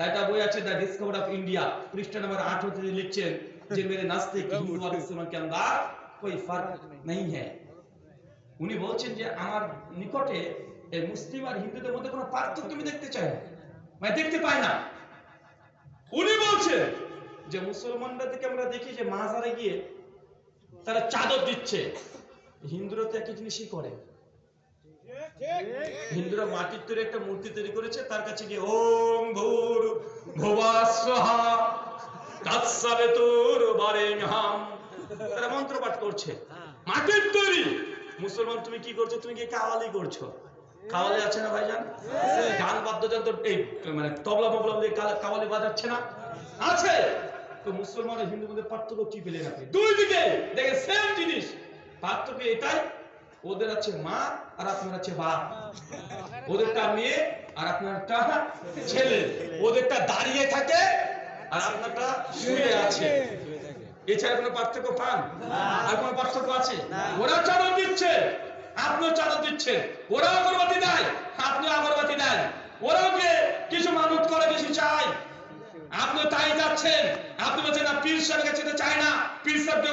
তাই বই আছে দ্য ডিসকভার অফ ইন্ডিয়া পৃষ্ঠা নম্বর আট হতে লিখছেন যে মেরে নাস্তিক হিন্দু আর মুসলমান কে আমরা কোই ফার্ক নাই হ্যাঁ উনি বলছেন যে আমার নিকটে এই মুসলিম আর হিন্দুদের মধ্যে কোনো পার্থক্য তুমি দেখতে চাই না। মানে দেখতে পাই না। উনি বলছেন যে মুসলমানরা থেকে আমরা দেখি যে মাজারে গিয়ে তারা চাদর দিচ্ছে। হিন্দুরা তো একই জিনিসই করে। হিন্দুরা মাটির তৈরি একটা মূর্তি তৈরি করেছে, তার কাছে গিয়ে ওম ভূর তাৎসাবে তোর বারেণ্যহাম। তারা মন্ত্র পাঠ করছে। মাটির তৈরি। মুসলমান, তুমি কি করছ? তুমি কি কাওয়ালি করছ। কাওয়ালি আছে না ভাইজান? গান বাদ্যযন্ত্র, এই মানে তবলা দিয়ে কাওয়ালি বাজাচ্ছে না? আছে। তো মুসলমান আর হিন্দুর মধ্যে পার্থক্য কি পেলেন আপনি? দুই দিকে। দেখে সেম জিনিস। পার্থক্য এটাই ওদের আছে মা আর আপনার আছে বাপ। ওদেরটা মেয়ে আর আপনারটা ছেলে। ওদেরটা দাঁড়িয়ে থাকে আর আপনারটা শুয়ে আছে। এছাড়া কোনো পার্থক্য পান? আর কোনো পার্থক্য আছে? ওরা চাদর দিচ্ছে। আপনিও চাদর দিচ্ছেন। ওরা আগরবাতি দেয়। আপনিও আগরবাতি দেন। ওরাও কিছু মানুষ করে বেশি চায়। আপনিও তাই যাচ্ছেন। আপনি বলছেন না পীর সাহেব কাছে চায় না। পীর সাহেবকে